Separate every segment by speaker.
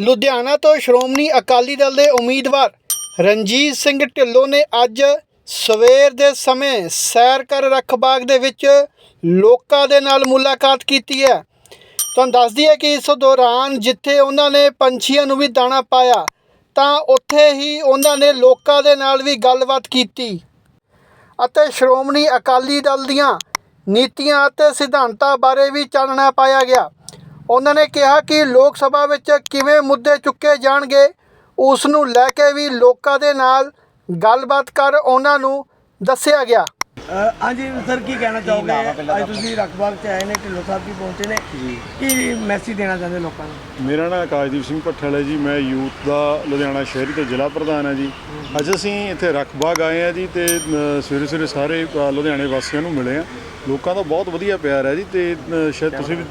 Speaker 1: ਲੁਧਿਆਣਾ ਤੋਂ ਸ਼੍ਰੋਮਣੀ ਅਕਾਲੀ ਦਲ ਦੇ ਉਮੀਦਵਾਰ ਰਣਜੀਤ ਸਿੰਘ ਢਿੱਲੋਂ ਨੇ ਅੱਜ ਸਵੇਰ ਦੇ ਸਮੇਂ ਸੈਰ ਕਰ ਰੱਖ ਬਾਗ ਦੇ ਵਿੱਚ ਲੋਕਾਂ ਦੇ ਨਾਲ ਮੁਲਾਕਾਤ ਕੀਤੀ ਹੈ। ਤੁਹਾਨੂੰ ਦੱਸ ਦਈਏ ਕਿ ਇਸ ਦੌਰਾਨ ਜਿੱਥੇ ਉਹਨਾਂ ਨੇ ਪੰਛੀਆਂ ਨੂੰ ਵੀ ਦਾਣਾ ਪਾਇਆ, ਤਾਂ ਉੱਥੇ ਹੀ ਉਹਨਾਂ ਨੇ ਲੋਕਾਂ ਦੇ ਨਾਲ ਵੀ ਗੱਲਬਾਤ ਕੀਤੀ ਅਤੇ ਸ਼੍ਰੋਮਣੀ ਅਕਾਲੀ ਦਲ ਦੀਆਂ ਨੀਤੀਆਂ ਅਤੇ ਸਿਧਾਂਤਾਂ ਬਾਰੇ ਵੀ ਚਾਨਣਾ ਪਾਇਆ ਗਿਆ। ਉਹਨਾਂ ਨੇ ਕਿਹਾ ਕਿ ਲੋਕ ਸਭਾ ਵਿੱਚ ਕਿਵੇਂ ਮੁੱਦੇ ਚੁੱਕੇ ਜਾਣਗੇ ਉਸ ਨੂੰ ਲੈ ਕੇ ਵੀ ਲੋਕਾਂ ਦੇ ਨਾਲ ਗੱਲਬਾਤ ਕਰ ਉਹਨਾਂ ਨੂੰ ਦੱਸਿਆ ਗਿਆ।
Speaker 2: ਹਾਂਜੀ ਸਰ ਕੀ ਕਹਿਣਾ ਚਾਹੋਗੇ? ਅੱਜ ਤੁਸੀਂ ਰਖਬਾਗ ਚ ਆਏ ਨੇ ਢਿੱਲੋਂ ਸਾਹਿਬ ਜੀ ਪਹੁੰਚੇ ਨੇ। ਕੀ ਮੈਸੇਜ ਦੇਣਾ ਚਾਹੁੰਦੇ ਲੋਕਾਂ ਨੂੰ?
Speaker 3: ਮੇਰਾ ਨਾਮ ਆਕਾਸ਼ਦੀਪ ਸਿੰਘ ਭੱਠਲ ਹੈ ਜੀ ਮੈਂ ਯੂਥ ਦਾ ਲੁਧਿਆਣਾ ਸ਼ਹਿਰੀ ਤੋਂ ਜ਼ਿਲ੍ਹਾ ਪ੍ਰਧਾਨ ਹਾਂ ਜੀ। ਅੱਜ ਅਸੀਂ ਇੱਥੇ ਰਖਬਾਗ ਆਏ ਹਾਂ ਜੀ ਤੇ ਸਵੇਰੇ ਸਵੇਰੇ ਸਾਰੇ ਲੁਧਿਆਣੇ ਵਾਸੀਆਂ ਨੂੰ ਮਿਲੇ ਆ ਲੋਕਾਂ ਦਾ ਬਹੁਤ ਵਧੀਆ ਪਿਆਰ ਹੈ ਜੀ ਤੇ ਸ਼ਾਇਦ ਤੁਸੀਂ ਵੀ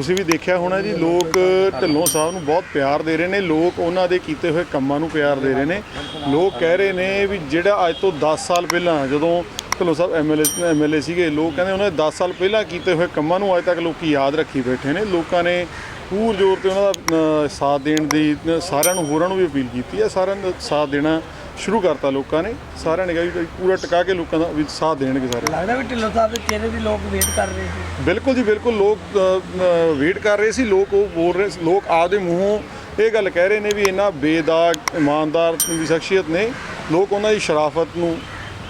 Speaker 3: ਤੁਸੀਂ ਵੀ ਦੇਖਿਆ ਹੋਣਾ ਜੀ, ਲੋਕ ਢਿੱਲੋਂ ਸਾਹਿਬ ਨੂੰ ਬਹੁਤ ਪਿਆਰ ਦੇ ਰਹੇ ਨੇ, ਲੋਕ ਉਹਨਾਂ ਦੇ ਕੀਤੇ ਹੋਏ ਕੰਮਾਂ ਨੂੰ ਪਿਆਰ ਦੇ ਰਹੇ ਨੇ। ਲੋਕ ਕਹਿ ਰਹੇ ਨੇ ਵੀ ਜਿਹੜਾ ਅੱਜ ਤੋਂ 10 ਸਾਲ ਪਹਿਲਾਂ ਜਦੋਂ ਢਿੱਲੋਂ ਸਾਹਿਬ ਐਮਐਲਏ ਐਮਐਲਏ ਸੀਗੇ, ਲੋਕ ਕਹਿੰਦੇ ਉਹਨਾਂ ਦੇ 10 ਸਾਲ ਪਹਿਲਾਂ ਕੀਤੇ ਹੋਏ ਕੰਮਾਂ ਨੂੰ ਅੱਜ ਤੱਕ ਲੋਕੀ ਯਾਦ ਰੱਖੀ ਬੈਠੇ ਨੇ। ਲੋਕਾਂ ਨੇ ਪੂਰ ਜ਼ੋਰ ਤੇ ਉਹਨਾਂ ਦਾ ਸਾਥ ਦੇਣ ਦੀ, ਸਾਰਿਆਂ ਨੂੰ, ਹੋਰਾਂ ਨੂੰ ਵੀ ਅਪੀਲ ਕੀਤੀ ਹੈ, ਸਾਰਿਆਂ ਦਾ ਸਾਥ ਦੇਣਾ ਸ਼ੁਰੂ ਕਰਤਾ ਲੋਕਾਂ ਨੇ ਸਾਰਿਆਂ ਨੇ ਕਿਹਾ ਵੀ ਪੂਰਾ ਟਿਕਾ ਕੇ ਲੋਕਾਂ ਦਾ ਵੀ ਸਾਥ ਦੇਣਗੇ ਸਾਰੇ।
Speaker 2: ਲੱਗਦਾ ਵੀ ਢਿੱਲੋਂ ਸਾਹਿਬ ਦੇ ਚਿਹਰੇ ਦੀ ਲੋਕ ਵੇਟ ਕਰ ਰਹੇ ਸੀ।
Speaker 3: ਬਿਲਕੁਲ ਜੀ ਬਿਲਕੁਲ ਲੋਕ ਵੇਟ ਕਰ ਰਹੇ ਸੀ ਲੋਕ ਉਹ ਬੋਲ ਰਹੇ ਸੀ- ਲੋਕ ਆਪਦੇ ਮੂੰਹੋਂ ਇਹ ਗੱਲ ਕਹਿ ਰਹੇ ਨੇ ਵੀ ਇਹਨਾਂ ਬੇਦਾਗ ਇਮਾਨਦਾਰ ਦੀ ਸ਼ਖਸੀਅਤ ਨੇ। ਲੋਕ ਉਹਨਾਂ ਦੀ ਸ਼ਰਾਫਤ ਨੂੰ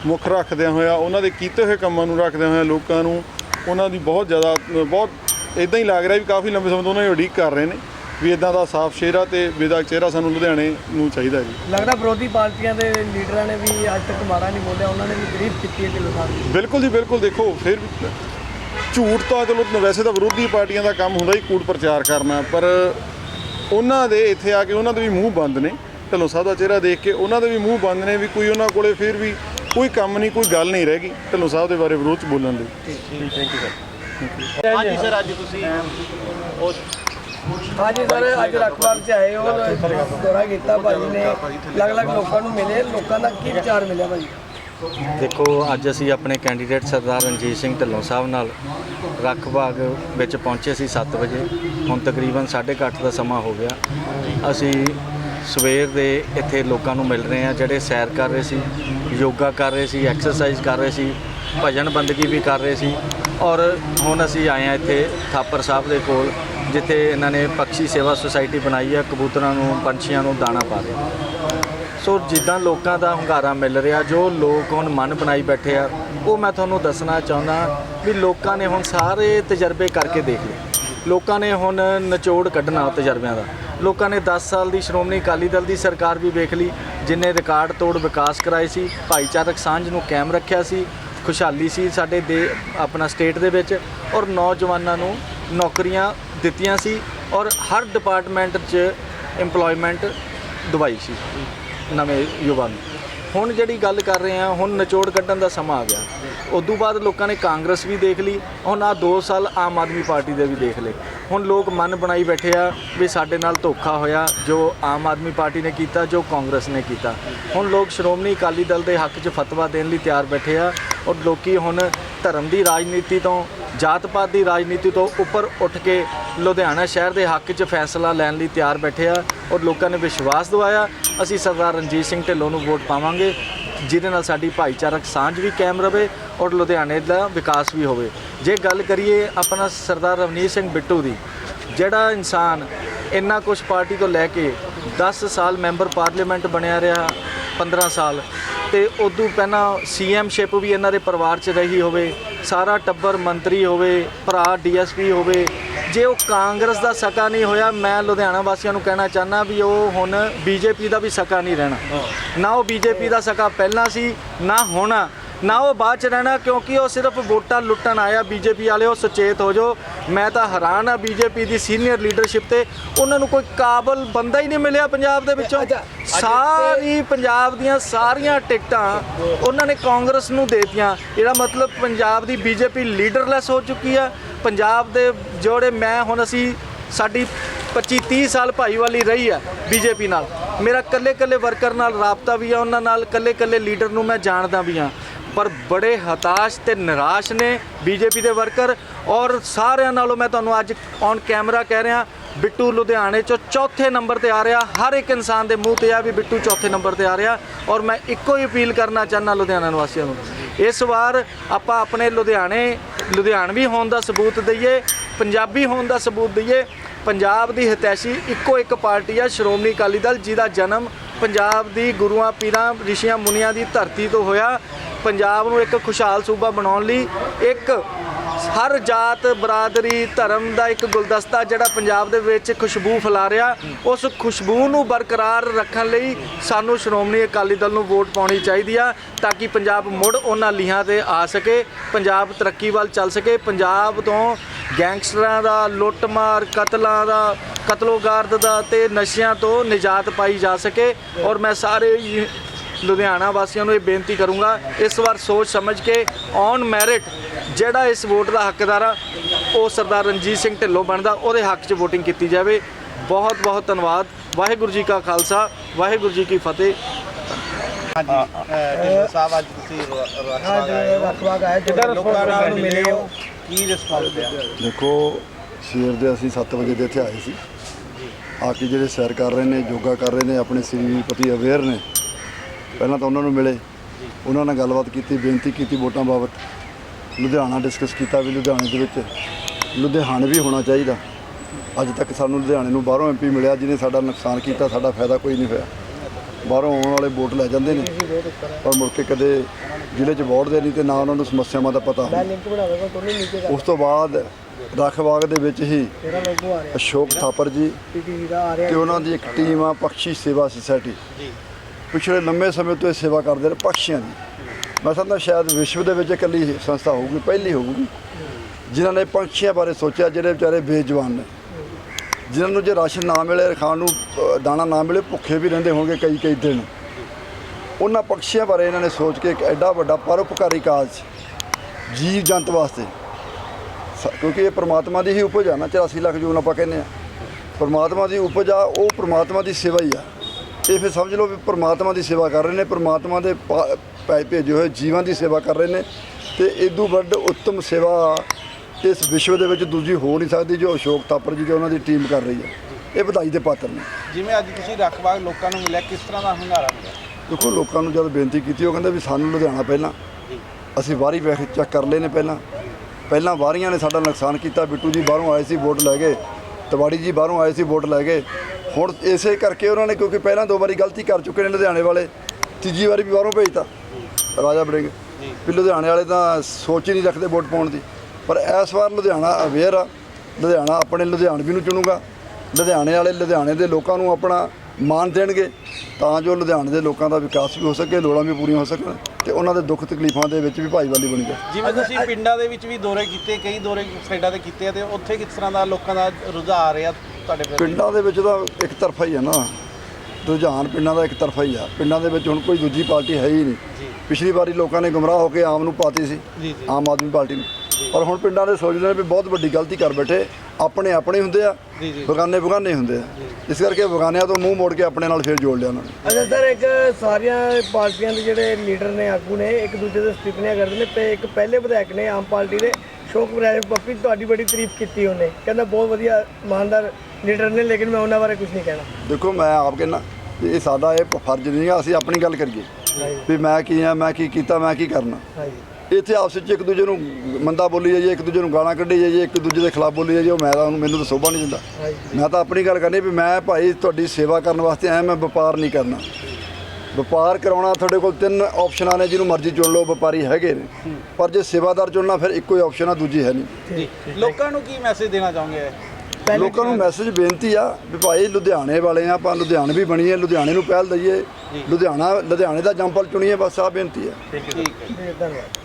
Speaker 3: ਮੁੱਖ ਰੱਖਦਿਆਂ ਹੋਇਆ ਉਹਨਾਂ ਦੇ ਕੀਤੇ ਹੋਏ ਕੰਮਾਂ ਨੂੰ ਰੱਖਦਿਆਂ ਹੋਇਆ ਲੋਕਾਂ ਨੂੰ ਉਹਨਾਂ ਦੀ ਬਹੁਤ ਜ਼ਿਆਦਾ ਬਹੁਤ ਇਦਾਂ ਹੀ ਲੱਗ ਰਿਹਾ ਵੀ ਕਾਫੀ ਲੰਬੇ ਸਮੇਂ ਤੋਂ ਉਹਨਾਂ ਦੀ ਉਡੀਕ ਕਰ ਰਹੇ ਨੇ। ਵੀ ਇਦਾਂ ਦਾ ਸਾਫ਼ ਚਿਹਰਾ ਤੇ ਬੇਦਾਗ ਚਿਹਰਾ ਸਾਨੂੰ ਲੁਧਿਆਣੇ ਨੂੰ ਚਾਹੀਦਾ ਜੀ।
Speaker 2: ਲੱਗਦਾ ਵਿਰੋਧੀ ਪਾਰਟੀਆਂ ਦੇ ਲੀਡਰਾਂ ਨੇ ਵੀ ਅੱਜ ਤੱਕ ਮਾੜਾ ਨਹੀਂ ਬੋਲਿਆ ਉਹਨਾਂ ਨੇ ਵੀ ਤਾਰੀਫ ਕੀਤੀ ਹੈ ਢਿੱਲੋਂ ਸਾਹਿਬ ਦੀ।
Speaker 3: ਬਿਲਕੁਲ ਜੀ ਬਿਲਕੁਲ ਦੇਖੋ ਫਿਰ ਝੂਠ ਤਾਂ ਚਲੋ ਵੈਸੇ ਤਾਂ ਵਿਰੋਧੀ ਪਾਰਟੀਆਂ ਦਾ ਕੰਮ ਹੁੰਦਾ ਹੀ ਕੂੜ ਪ੍ਰਚਾਰ ਕਰਨਾ ਪਰ ਉਹਨਾਂ ਦੇ ਇੱਥੇ ਆ ਕੇ ਉਹਨਾਂ ਦੇ ਵੀ ਮੂੰਹ ਬੰਦ ਨੇ। ਢਿੱਲੋਂ ਸਾਹਿਬ ਦਾ ਚਿਹਰਾ ਦੇਖ ਕੇ ਉਹਨਾਂ ਦੇ ਵੀ ਮੂੰਹ ਬੰਦ ਨੇ ਵੀ ਕੋਈ ਉਹਨਾਂ ਕੋਲੇ ਫਿਰ ਵੀ ਕੋਈ ਕੰਮ ਨਹੀਂ ਕੋਈ ਗੱਲ ਨਹੀਂ ਰਹਿ ਗਈ ਢਿੱਲੋਂ ਸਾਹਿਬ ਦੇ ਬਾਰੇ ਵਿਰੋਧ ਚ ਬੋਲਣ ਲਈ
Speaker 4: ਹਾਂਜੀ ਸਰ ਅੱਜ ਤੁਸੀਂ ਉਹ
Speaker 2: ਹਾਂਜੀ ਸਰ ਅੱਜ ਰਖਬਾਗ ਚ ਆਏ ਹੋ ਦੌਰਾ ਕੀਤਾ ਭਾਜੀ ਨੇ। ਅਲੱਗ-ਅਲੱਗ ਲੋਕਾਂ ਨੂੰ ਮਿਲੇ ਲੋਕਾਂ ਦਾ ਕੀ ਵਿਚਾਰ ਮਿਲਿਆ ਭਾਜੀ?
Speaker 4: ਦੇਖੋ ਅੱਜ ਅਸੀਂ ਆਪਣੇ ਕੈਂਡੀਡੇਟ ਸਰਦਾਰ ਰਣਜੀਤ ਸਿੰਘ ਢਿੱਲੋਂ ਸਾਹਿਬ ਨਾਲ ਰੱਖ ਬਾਗ ਵਿੱਚ ਪਹੁੰਚੇ ਸੀ 7 ਵਜੇ। ਹੁਣ ਤਕਰੀਬਨ 8:30 ਦਾ ਸਮਾਂ ਹੋ ਗਿਆ। ਅਸੀਂ ਸਵੇਰ ਦੇ ਇੱਥੇ ਲੋਕਾਂ ਨੂੰ ਮਿਲ ਰਹੇ ਹਾਂ ਜਿਹੜੇ ਸੈਰ ਕਰ ਰਹੇ ਸੀ ਯੋਗਾ ਕਰ ਰਹੇ ਸੀ ਐਕਸਰਸਾਈਜ਼ ਕਰ ਰਹੇ ਸੀ ਭਜਨ ਬੰਦਗੀ ਵੀ ਕਰ ਰਹੇ ਸੀ। ਔਰ ਹੁਣ ਅਸੀਂ ਆਏ ਹਾਂ ਇੱਥੇ ਥਾਪਰ ਸਾਹਿਬ ਦੇ ਕੋਲ। ਜਿੱਥੇ ਇਹਨਾਂ ਨੇ ਪੰਛੀ ਸੇਵਾ ਸੁਸਾਇਟੀ ਬਣਾਈ ਹੈ ਕਬੂਤਰਾਂ ਨੂੰ, ਪੰਛੀਆਂ ਨੂੰ ਦਾਣਾ ਪਾ ਰਹੇ। ਸੋ ਜਿੱਦਾਂ ਲੋਕਾਂ ਦਾ ਹੁੰਗਾਰਾ ਮਿਲ ਰਿਹਾ, ਜੋ ਲੋਕ ਹੁਣ ਮਨ ਬਣਾਈ ਬੈਠੇ ਆ, ਉਹ ਮੈਂ ਤੁਹਾਨੂੰ ਦੱਸਣਾ ਚਾਹੁੰਦਾ ਵੀ ਲੋਕਾਂ ਨੇ ਹੁਣ ਸਾਰੇ ਤਜਰਬੇ ਕਰਕੇ ਦੇਖ ਲਏ। ਲੋਕਾਂ ਨੇ ਹੁਣ ਨਿਚੋੜ ਕੱਢਣਾ ਤਜਰਬਿਆਂ ਦਾ। ਲੋਕਾਂ ਨੇ 10 ਸਾਲ ਦੀ ਸ਼੍ਰੋਮਣੀ ਅਕਾਲੀ ਦਲ ਦੀ ਸਰਕਾਰ ਵੀ ਵੇਖ ਲਈ, ਜਿਨੇ ਰਿਕਾਰਡ ਤੋੜ ਵਿਕਾਸ ਕਰਾਏ ਸੀ, ਭਾਈਚਾਰਕ ਸਾਂਝ ਨੂੰ ਕਾਇਮ ਰੱਖਿਆ ਸੀ, ਖੁਸ਼ਹਾਲੀ ਸੀ ਸਾਡੇ ਦੇ, ਆਪਣਾ ਸਟੇਟ ਦੇ ਵਿੱਚ, ਔਰ ਨੌਜਵਾਨਾਂ ਨੂੰ ਨੌਕਰੀਆਂ ਦਿੱਤੀਆਂ ਸੀ ਔਰ ਹਰ ਡਿਪਾਰਟਮੈਂਟ 'ਚ EMPLOYMENT ਦਵਾਈ ਸੀ ਨਵੇਂ ਯੁਵਾ ਨੂੰ। ਹੁਣ ਜਿਹੜੀ ਗੱਲ ਕਰ ਰਹੇ ਆ ਹੁਣ ਨਿਚੋੜ ਕੱਢਣ ਦਾ ਸਮਾਂ ਆ ਗਿਆ। ਉਦੋਂ ਬਾਅਦ ਲੋਕਾਂ ਨੇ ਕਾਂਗਰਸ ਵੀ ਦੇਖ ਲਈ, ਹੁਣ ਆ 2 ਸਾਲ ਆਮ ਆਦਮੀ ਪਾਰਟੀ ਦੇ ਵੀ ਦੇਖ ਲਏ। ਹੁਣ ਲੋਕ ਮਨ ਬਣਾਈ ਬੈਠੇ ਆ ਵੀ ਸਾਡੇ ਨਾਲ ਧੋਖਾ ਹੋਇਆ, ਜੋ ਆਮ ਆਦਮੀ ਪਾਰਟੀ ਨੇ ਕੀਤਾ, ਜੋ ਕਾਂਗਰਸ ਨੇ ਕੀਤਾ। ਹੁਣ ਲੋਕ ਸ਼੍ਰੋਮਣੀ ਅਕਾਲੀ ਦਲ ਦੇ ਹੱਕ 'ਚ ਫਤਵਾ ਦੇਣ ਲਈ ਤਿਆਰ ਬੈਠੇ ਆ ਔਰ ਲੋਕੀ ਹੁਣ ਧਰਮ ਦੀ ਰਾਜਨੀਤੀ ਤੋਂ ਜਾਤ ਪਾਤ ਦੀ ਰਾਜਨੀਤੀ ਤੋਂ ਉੱਪਰ ਉੱਠ ਕੇ ਲੁਧਿਆਣਾ ਸ਼ਹਿਰ ਦੇ ਹੱਕ 'ਚ ਫੈਸਲਾ ਲੈਣ ਲਈ ਤਿਆਰ ਬੈਠੇ ਆ ਔਰ ਲੋਕਾਂ ਨੇ ਵਿਸ਼ਵਾਸ ਦਿਵਾਇਆ। ਅਸੀਂ ਸਰਦਾਰ ਰਣਜੀਤ ਸਿੰਘ ਢਿੱਲੋਂ ਨੂੰ ਵੋਟ ਪਾਵਾਂਗੇ, ਜਿਹਦੇ ਨਾਲ ਸਾਡੀ ਭਾਈਚਾਰਕ ਸਾਂਝ ਵੀ ਕਾਇਮ ਰਵੇ ਔਰ ਲੁਧਿਆਣੇ ਦਾ ਵਿਕਾਸ ਵੀ ਹੋਵੇ। ਜੇ ਗੱਲ ਕਰੀਏ ਆਪਣਾ ਸਰਦਾਰ ਰਵਨੀਤ ਸਿੰਘ ਬਿੱਟੂ ਦੀ, ਜਿਹੜਾ ਇਨਸਾਨ ਇੰਨਾ ਕੁਝ ਪਾਰਟੀ ਤੋਂ ਲੈ ਕੇ 10 ਸਾਲ ਮੈਂਬਰ ਪਾਰਲੀਮੈਂਟ ਬਣਿਆ ਰਿਹਾ 15 ਸਾਲ ਤੇ ਉਦੋਂ ਪਹਿਲਾਂ ਸੀਐਮਸ਼ਿਪ ਵੀ ਇਹਨਾਂ ਦੇ ਪਰਿਵਾਰ 'ਚ ਰਹੀ ਹੋਵੇ ਸਾਰਾ ਟੱਬਰ ਮੰਤਰੀ ਹੋਵੇ ਭਰਾ ਡੀਐਸਪੀ ਹੋਵੇ ਜੇ ਉਹ ਕਾਂਗਰਸ ਦਾ ਸਕਾ ਨਹੀਂ ਹੋਇਆ ਮੈਂ ਲੁਧਿਆਣਾ ਵਾਸੀਆਂ ਨੂੰ ਕਹਿਣਾ ਚਾਹਨਾ ਵੀ ਉਹ ਹੁਣ ਬੀਜੇਪੀ ਦਾ ਵੀ ਸਕਾ ਨਹੀਂ ਰਹਿਣਾ। ਨਾ ਉਹ ਬੀਜੇਪੀ ਦਾ ਸਕਾ ਪਹਿਲਾਂ ਸੀ ਨਾ ਹੁਣ ਨਾ ਉਹ ਬਾਅਦ ਚ ਰਹਿਣਾ ਕਿਉਂਕਿ ਉਹ ਸਿਰਫ ਵੋਟਾਂ ਲੁੱਟਣ ਆਇਆ ਬੀਜੇਪੀ ਵਾਲੇ ਉਹ ਸੁਚੇਤ ਹੋ ਜਾਓ। ਮੈਂ ਤਾਂ ਹੈਰਾਨ ਆ ਬੀਜੇਪੀ ਦੀ ਸੀਨੀਅਰ ਲੀਡਰਸ਼ਿਪ ਤੇ। ਉਹਨਾਂ ਨੂੰ ਕੋਈ ਕਾਬਲ ਬੰਦਾ ਹੀ ਨਹੀਂ ਮਿਲਿਆ ਪੰਜਾਬ ਦੇ ਵਿੱਚੋਂ। ਸਾਰੀ ਪੰਜਾਬ ਦੀਆਂ ਸਾਰੀਆਂ ਟਿਕਟਾਂ ਉਹਨਾਂ ਨੇ ਕਾਂਗਰਸ ਨੂੰ ਦੇਤੀਆਂ। ਇਹਦਾ ਮਤਲਬ ਪੰਜਾਬ ਦੀ ਬੀਜੇਪੀ ਲੀਡਰਲੈਸ ਹੋ ਚੁੱਕੀ ਆ। ਪੰਜਾਬ ਦੇ ਜਿਹੜੇ ਮੈਂ ਹੁਣ ਅਸੀਂ ਸਾਡੀ 25 30 ਸਾਲ ਭਾਈਵਾਲੀ ਰਹੀ ਆ ਬੀਜੇਪੀ ਨਾਲ। ਮੇਰਾ ਕੱਲੇ ਕੱਲੇ ਵਰਕਰ ਨਾਲ ਰਾਬਤਾ ਵੀ ਆ ਉਹਨਾਂ ਨਾਲ ਕੱਲੇ ਕੱਲੇ ਲੀਡਰ ਨੂੰ ਮੈਂ ਜਾਣਦਾ ਵੀ ਆ। ਪਰ ਬੜੇ ਹਤਾਸ਼ ਤੇ ਨਿਰਾਸ਼ ਨੇ ਬੀਜੇਪੀ ਦੇ ਵਰਕਰ ਔਰ ਸਾਰਿਆਂ ਨਾਲੋਂ ਮੈਂ ਤੁਹਾਨੂੰ ਅੱਜ ਔਨ ਕੈਮਰਾ ਕਹਿ ਰਿਹਾ, ਬਿੱਟੂ ਲੁਧਿਆਣੇ ਚੋਂ ਚੌਥੇ ਨੰਬਰ ਤੇ ਆ ਰਿਹਾ, ਹਰ ਇੱਕ ਇਨਸਾਨ ਦੇ ਮੂੰਹ ਤੇ ਆ ਵੀ ਬਿੱਟੂ ਚੌਥੇ ਨੰਬਰ ਤੇ ਆ ਰਿਹਾ ਔਰ ਮੈਂ ਇੱਕੋ ਹੀ ਅਪੀਲ ਕਰਨਾ ਚਾਹੁੰਦਾ ਲੁਧਿਆਣਾ ਨਿਵਾਸੀਆਂ ਨੂੰ, ਇਸ ਵਾਰ ਆਪਾਂ ਆਪਣੇ ਲੁਧਿਆਣੇ, ਲੁਧਿਆਣਵੀ ਹੋਣ ਦਾ ਸਬੂਤ ਦਈਏ, ਪੰਜਾਬੀ ਹੋਣ ਦਾ ਸਬੂਤ ਦਈਏ, ਪੰਜਾਬ ਦੀ ਹਿਤੈਸ਼ੀ ਇੱਕੋ ਇੱਕ ਪਾਰਟੀ ਆ, ਸ਼੍ਰੋਮਣੀ ਅਕਾਲੀ ਦਲ, ਜਿਹਦਾ ਜਨਮ ਪੰਜਾਬ ਦੀ ਗੁਰੂਆਂ, ਪੀਰਾਂ, ਰਿਸ਼ੀਆਂ, ਮੁਨੀਆਂ ਦੀ ਧਰਤੀ ਤੋਂ ਹੋਇਆ। ਪੰਜਾਬ ਨੂੰ ਇੱਕ ਖੁਸ਼ਹਾਲ ਸੂਬਾ ਬਣਾਉਣ ਲਈ ਇੱਕ ਹਰ ਜਾਤ, ਬਰਾਦਰੀ, ਧਰਮ ਦਾ ਇੱਕ ਗੁਲਦਸਤਾ ਜਿਹੜਾ ਪੰਜਾਬ ਦੇ ਵਿੱਚ ਖੁਸ਼ਬੂ ਫੈਲਾ ਰਿਹਾ, ਉਸ ਖੁਸ਼ਬੂ ਨੂੰ ਬਰਕਰਾਰ ਰੱਖਣ ਲਈ ਸਾਨੂੰ ਸ਼੍ਰੋਮਣੀ ਅਕਾਲੀ ਦਲ ਨੂੰ ਵੋਟ ਪਾਉਣੀ ਚਾਹੀਦੀ ਆ ਤਾਂ ਕਿ ਪੰਜਾਬ ਮੁੜ ਉਹਨਾਂ ਲੀਹਾਂ ਤੇ ਆ ਸਕੇ, ਪੰਜਾਬ ਤਰੱਕੀ ਵੱਲ ਚੱਲ ਸਕੇ, ਪੰਜਾਬ ਤੋਂ ਗੈਂਗਸਟਰਾਂ ਦਾ ਲੁੱਟਮਾਰ ਕਤਲਾਂ ਦਾ ਕਤਲੋਗਾਰਦ ਦਾ ਤੇ ਨਸ਼ਿਆਂ ਤੋਂ ਨਿਜਾਤ ਪਾਈ ਜਾ ਸਕੇ ਔਰ ਮੈਂ ਸਾਰੇ ਲੁਧਿਆਣਾ ਵਾਸੀਆਂ ਨੂੰ ਇਹ ਬੇਨਤੀ ਕਰੂੰਗਾ ਇਸ ਵਾਰ ਸੋਚ ਸਮਝ ਕੇ ਔਨ ਮੈਰਿਟ ਜਿਹੜਾ ਇਸ ਵੋਟ ਦਾ ਹੱਕਦਾਰ ਆ ਉਹ ਸਰਦਾਰ ਰਣਜੀਤ ਸਿੰਘ ਢਿੱਲੋਂ ਬਣਦਾ ਉਹਦੇ ਹੱਕ 'ਚ VOTING ਕੀਤੀ ਜਾਵੇ। ਬਹੁਤ ਬਹੁਤ ਧੰਨਵਾਦ। ਵਾਹਿਗੁਰੂ ਜੀ ਕਾ ਖਾਲਸਾ ਵਾਹਿਗੁਰੂ ਜੀ ਕੀ ਫਤਿਹ।
Speaker 5: ਢਿੱਲੋਂ ਸਾਹਿਬ ਅੱਜ ਤੁਸੀਂ
Speaker 2: ਹਾਂ। ਜਿਹੜੇ ਰੱਖਵਾਗ ਆਏ ਜਿਹੜੇ ਲੋਕਾਂ ਨੂੰ ਮਿਲੇ ਹੋ?
Speaker 5: ਕੀ ਰਿਸਪੌਂਸ ਦਿਆ
Speaker 6: ਦੇਖੋ ਸਵੇਰ ਦੇ ਅਸੀਂ 7 ਵਜੇ ਦੇ ਇੱਥੇ ਆਏ ਸੀ। ਆ ਕੇ ਜਿਹੜੇ ਸੈਰ ਕਰ ਰਹੇ ਨੇ ਯੋਗਾ ਕਰ ਰਹੇ ਨੇ ਆਪਣੇ ਸਰੀਰ ਪ੍ਰਤੀ ਅਵੇਅਰ ਨੇ ਪਹਿਲਾਂ ਤਾਂ ਉਹਨਾਂ ਨੂੰ ਮਿਲੇ। ਉਹਨਾਂ ਨਾਲ ਗੱਲਬਾਤ ਕੀਤੀ ਬੇਨਤੀ ਕੀਤੀ ਵੋਟਾਂ ਬਾਬਤ। ਲੁਧਿਆਣਾ ਡਿਸਕਸ ਕੀਤਾ ਵੀ ਲੁਧਿਆਣੇ ਦੇ ਵਿੱਚ ਲੁਧਿਆਣੇ ਵੀ ਹੋਣਾ ਚਾਹੀਦਾ। ਅੱਜ ਤੱਕ ਸਾਨੂੰ ਲੁਧਿਆਣੇ ਨੂੰ ਬਾਹਰੋਂ ਐਮਪੀ ਮਿਲਿਆ ਜਿਹਨੇ ਸਾਡਾ ਨੁਕਸਾਨ ਕੀਤਾ ਸਾਡਾ ਫਾਇਦਾ ਕੋਈ ਨਹੀਂ ਹੋਇਆ। ਬਾਹਰੋਂ ਆਉਣ ਵਾਲੇ ਵੋਟ ਲੈ ਜਾਂਦੇ ਨੇ। ਪਰ ਮੁੜ ਕੇ ਕਦੇ ਜ਼ਿਲ੍ਹੇ 'ਚ ਵੋਟਦੇ ਨਹੀਂ ਤੇ ਨਾ ਉਹਨਾਂ ਨੂੰ ਸਮੱਸਿਆਵਾਂ ਦਾ ਪਤਾ ਉਸ ਤੋਂ ਬਾਅਦ ਰੱਖਬਾਗ ਦੇ ਵਿੱਚ ਹੀ ਅਸ਼ੋਕ ਥਾਪਰ ਜੀ
Speaker 2: ਦਾ
Speaker 6: ਤੇ ਉਹਨਾਂ ਦੀ ਇੱਕ ਟੀਮ ਆ ਪਕਸ਼ੀ ਸੇਵਾ ਸੁਸਾਇਟੀ ਪਿਛਲੇ ਲੰਮੇ ਸਮੇਂ ਤੋਂ ਇਹ ਸੇਵਾ ਕਰਦੇ ਨੇ ਪਕਸ਼ੀਆਂ ਦੀ। ਮੈਂ ਸਮਝਦਾ ਸ਼ਾਇਦ ਵਿਸ਼ਵ ਦੇ ਵਿੱਚ ਇਕੱਲੀ ਸੰਸਥਾ ਹੋਊਗੀ, ਪਹਿਲੀ ਹੋਊਗੀ। ਜਿਨ੍ਹਾਂ ਨੇ ਪੰਛੀਆਂ ਬਾਰੇ ਸੋਚਿਆ, ਜਿਹੜੇ ਵਿਚਾਰੇ ਬੇਜਵਾਨ ਨੇ। ਜਿਨ੍ਹਾਂ ਨੂੰ ਜੇ ਰਾਸ਼ਨ ਨਾ ਮਿਲੇ, ਖਾਣ ਨੂੰ ਦਾਣਾ ਨਾ ਮਿਲੇ, ਭੁੱਖੇ ਵੀ ਰਹਿੰਦੇ ਹੋਣਗੇ ਕਈ ਕਈ ਦਿਨ। ਉਹਨਾਂ ਪੰਛੀਆਂ ਬਾਰੇ ਇਹਨਾਂ ਨੇ ਸੋਚ ਕੇ ਇੱਕ ਐਡਾ ਵੱਡਾ ਪਰਉਪਕਾਰੀ ਕਾਜ ਜੀਵ ਜੰਤ ਵਾਸਤੇ। ਸ- ਕਿਉਂਕਿ ਇਹ ਪ੍ਰਮਾਤਮਾ ਦੀ ਹੀ ਉਪਜ ਆ ਨਾ 84 ਲੱਖ ਜੂਨ ਆਪਾਂ ਕਹਿੰਦੇ ਆ ਪ੍ਰਮਾਤਮਾ ਦੀ ਉਪਜ ਆ ਉਹ ਪ੍ਰਮਾਤਮਾ ਦੀ ਸੇਵਾ ਹੀ ਆ। ਇਹ ਫਿਰ ਸਮਝ ਲਓ ਵੀ ਪ੍ਰਮਾਤਮਾ ਦੀ ਸੇਵਾ ਕਰ ਰਹੇ ਨੇ ਪ੍ਰਮਾਤਮਾ ਦੇ ਪਾ- ਭੇਜੇ ਹੋਏ ਜੀਵਾਂ ਦੀ ਸੇਵਾ ਕਰ ਰਹੇ ਨੇ ਤੇ ਇਦੋਂ ਵੱਡ ਉੱਤਮ ਸੇਵਾ ਇਸ ਵਿਸ਼ਵ ਦੇ ਵਿੱਚ ਦੂਜੀ ਹੋ ਨਹੀਂ ਸਕਦੀ ਜੋ ਅਸ਼ੋਕ ਥਾਪਰ ਜੀ ਤੇ ਉਹਨਾਂ ਦੀ ਟੀਮ ਕਰ ਰਹੀ ਹੈ। ਇਹ ਵਧਾਈ ਦੇ ਪਾਤਰ ਨੇ।
Speaker 5: ਜਿਵੇਂ ਅੱਜ ਤੁਸੀਂ ਰੱਖਵਾਗ ਲੋਕਾਂ ਨੂੰ ਮਿਲਿਆ ਕਿਸ ਤਰ੍ਹਾਂ ਦਾ ਹੰਗਾਰਾ ਮਿਲਿਆ?
Speaker 6: ਦੇਖੋ ਲੋਕਾਂ ਨੂੰ ਜਦ ਬੇਨਤੀ ਕੀਤੀ ਉਹ ਕਹਿੰਦੇ ਵੀ ਸਾਨੂੰ ਲੁਧਿਆਣਾ ਪਹਿਲਾਂ। ਅਸੀਂ ਵਾਰੀ ਵੇਖ ਚੈੱਕ ਕਰ ਲਏ ਨੇ ਪਹਿਲਾਂ। ਪਹਿਲਾਂ ਵਾਰੀਆਂ ਨੇ ਸਾਡਾ ਨੁਕਸਾਨ ਕੀਤਾ ਬਿੱਟੂ ਜੀ ਬਾਹਰੋਂ ਆਏ ਸੀ ਵੋਟ ਲੈ ਗਏ ਤਵਾੜੀ ਜੀ ਬਾਹਰੋਂ ਆਏ ਸੀ ਵੋਟ ਲੈ ਗਏ। ਹੁਣ ਇਸੇ ਕਰਕੇ ਉਹਨਾਂ ਨੇ ਕਿਉਂਕਿ ਪਹਿਲਾਂ ਦੋ ਵਾਰੀ ਗਲਤੀ ਕਰ ਚੁੱਕੇ ਨੇ ਲੁਧਿਆਣੇ ਵਾਲੇ, ਤੀਜੀ ਵਾਰੀ ਵੀ ਬਾਹਰੋਂ ਭੇਜਤਾ। ਰਾਜਾ ਬੜਿੰਗ ਵੀ ਲੁਧਿਆਣੇ ਵਾਲੇ ਤਾਂ ਸੋਚ ਹੀ ਨਹੀਂ ਰੱਖਦੇ ਵੋਟ ਪਾਉਣ ਦੀ। ਪਰ ਇਸ ਵਾਰ ਲੁਧਿਆਣਾ ਅਵੇਅਰ ਆ। ਲੁਧਿਆਣਾ ਆਪਣੇ ਲੁਧਿਆਣਵੀ ਨੂੰ ਚੁਣੂਗਾ। ਲੁਧਿਆਣੇ ਵਾਲੇ ਲੁਧਿਆਣੇ ਦੇ ਲੋਕਾਂ ਨੂੰ ਆਪਣਾ ਮਾਣ ਦੇਣਗੇ। ਤਾਂ ਜੋ ਲੁਧਿਆਣੇ ਦੇ ਲੋਕਾਂ ਦਾ ਵਿਕਾਸ ਵੀ ਹੋ ਸਕੇ, ਲੋੜਾਂ ਵੀ ਪੂਰੀਆਂ ਹੋ ਸਕਣ ਤੇ ਉਹਨਾਂ ਦੇ ਦੁੱਖ ਤਕਲੀਫਾਂ ਦੇ ਵਿੱਚ ਵੀ ਭਾਈਵਾਲੀ ਬਣ ਜਾਏ
Speaker 5: ਜਿਵੇਂ ਤੁਸੀਂ ਪਿੰਡਾਂ ਦੇ ਵਿੱਚ ਵੀ ਦੌਰੇ ਕੀਤੇ, ਕਈ ਦੌਰੇ ਸਾਈਡਾਂ ਤੇ ਕੀਤੇ ਆ ਤੇ ਉੱਥੇ ਕਿਸ ਤਰ੍ਹਾਂ ਦਾ ਲੋਕਾਂ ਦਾ ਰੁਝਾਨ ਆ ਰਿਹਾ? ਤੁਹਾਡੇ
Speaker 6: ਪਿੰਡਾਂ ਦੇ ਵਿੱਚ ਤਾਂ ਇੱਕ ਤਰਫਾ ਹੀ ਆ ਨਾ। ਰੁਝਾਨ ਪਿੰਡਾਂ ਦਾ ਇੱਕ ਤਰਫਾ ਹੀ ਆ। ਪਿੰਡਾਂ ਦੇ ਵਿੱਚ ਹੁਣ ਕੋਈ ਦੂਜੀ ਪਾਰਟੀ ਹੈ ਹੀ ਨਹੀਂ। ਪਿਛਲੀ ਵਾਰੀ ਲੋਕਾਂ ਨੇ ਗੁੰਮਰਾਹ ਹੋ ਕੇ ਆਮ ਨੂੰ ਪਾਤੀ ਸੀ
Speaker 5: ਜੀ ਜੀ।
Speaker 6: ਆਮ ਆਦਮੀ ਪਾਰਟੀ ਨੂੰ। ਪਰ ਹੁਣ ਪਿੰਡਾਂ ਦੇ ਸੋਚਦੇ ਨੇ ਵੀ ਬਹੁਤ ਵੱਡੀ ਗਲਤੀ ਕਰ ਬੈਠੇ। ਆਪਣੇ ਆਪਣੇ ਹੁੰਦੇ ਆ
Speaker 5: ਜੀ, ਜੀ।
Speaker 6: ਬਗਾਨੇ ਬਗਾਨੇ ਹੁੰਦੇ ਆ। ਇਸ ਕਰਕੇ ਬਗਾਨਿਆਂ ਤੋਂ ਮੂੰਹ ਮੋੜ ਕੇ ਆਪਣੇ ਨਾਲ ਫੇਰ ਜੋੜ ਲਿਆ ਉਹਨਾਂ ਨੇ।
Speaker 2: ਅੱਛਾ ਸਰ ਇੱਕ ਸਾਰੀਆਂ ਪਾਰਟੀਆਂ ਦੇ ਜਿਹੜੇ ਲੀਡਰ ਨੇ ਆਗੂ ਨੇ ਇੱਕ ਦੂਜੇ ਦੇ ਸਟਿਪਨੀਆਂ ਕਰਦੇ ਨੇ ਤੇ ਇੱਕ ਪਹਿਲੇ ਵਿਧਾਇਕ ਨੇ ਆਮ ਪਾਰਟੀ ਦੇ ਸ਼ੋਕ ਵਿਰਾਜ ਪੱਪੀ ਤੁਹਾਡੀ ਬੜੀ ਤਾਰੀਫ ਕੀਤੀ ਉਹਨੇ। ਕਹਿੰਦਾ ਬਹੁਤ ਵਧੀਆ ਇਮਾਨਦਾਰ ਲੀਡਰ ਨੇ ਲੇਕਿਨ ਮੈਂ ਉਹਨਾਂ ਬਾਰੇ ਕੁਝ ਨਹੀਂ ਕਹਿਣਾ।
Speaker 6: ਦੇਖੋ ਮੈਂ ਆਪ ਕਹਿੰਦਾ ਵੀ ਇਹ ਸਾਡਾ ਇਹ ਫਰਜ਼ ਨਹੀਂ ਆ ਅਸੀਂ ਆਪਣੀ ਗੱਲ ਕਰੀਏ। ਵੀ ਮੈਂ ਕੀ ਆ ਮੈਂ ਕੀ ਕੀਤਾ ਮੈਂ ਕੀ ਕਰਨਾ।
Speaker 2: ਹਾਂਜੀ।
Speaker 6: ਇੱਥੇ ਆਪਸ ਵਿੱਚ ਇੱਕ ਦੂਜੇ ਨੂੰ ਮੰਦਾ ਬੋਲੀ ਜਾਈਏ ਇੱਕ ਦੂਜੇ ਨੂੰ ਗਾਲਾਂ ਕੱਢੀ ਜਾਈਏ ਇੱਕ ਦੂਜੇ ਦੇ ਖਿਲਾਫ ਬੋਲੀ ਜਾਈਏ ਉਹ ਮੈਂ ਤਾਂ ਉਹਨੂੰ ਮੈਨੂੰ ਤਾਂ ਸੋਭਾ ਨਹੀਂ ਦਿੰਦਾ। ਮੈਂ ਤਾਂ ਆਪਣੀ ਗੱਲ ਕਰਨੀ ਵੀ ਮੈਂ ਭਾਈ ਤੁਹਾਡੀ ਸੇਵਾ ਕਰਨ ਵਾਸਤੇ ਆਇਆ ਮੈਂ ਵਪਾਰ ਨਹੀਂ ਕਰਨਾ। ਵਪਾਰ ਕਰਾਉਣਾ ਤੁਹਾਡੇ ਕੋਲ ਤਿੰਨ ਆਪਸ਼ਨਾਂ ਨੇ ਜਿਹਨੂੰ ਮਰਜ਼ੀ ਚੁਣ ਲਓ ਵਪਾਰੀ ਹੈਗੇ ਨੇ। ਪਰ ਜੇ ਸੇਵਾਦਾਰ ਚੁਣਨਾ ਫਿਰ ਇੱਕੋ ਹੀ ਆਪਸ਼ਨ ਆ ਦੂਜੀ ਹੈ ਨਹੀਂ।
Speaker 5: ਲੋਕਾਂ ਨੂੰ ਕੀ ਮੈਸੇਜ ਦੇਣਾ ਚਾਹੋਗੇ?
Speaker 6: ਲੋਕਾਂ ਨੂੰ ਮੈਸੇਜ ਬੇਨਤੀ ਆ ਵੀ ਭਾਈ ਲੁਧਿਆਣੇ ਵਾਲੇ ਆ ਆਪਾਂ ਲੁਧਿਆਣੇ ਵੀ ਬਣੀਏ ਲੁਧਿਆਣੇ ਨੂੰ ਪਹਿਲ ਦਈਏ। ਲੁਧਿਆਣਾ ਲੁਧਿਆਣੇ ਦਾ ਜੰਪਲ ਚੁਣੀਏ ਬਸ ਆ ਬੇਨਤੀ ਆ
Speaker 5: ਠੀਕ ਹੈ।
Speaker 2: ਧੰਨਵਾਦ।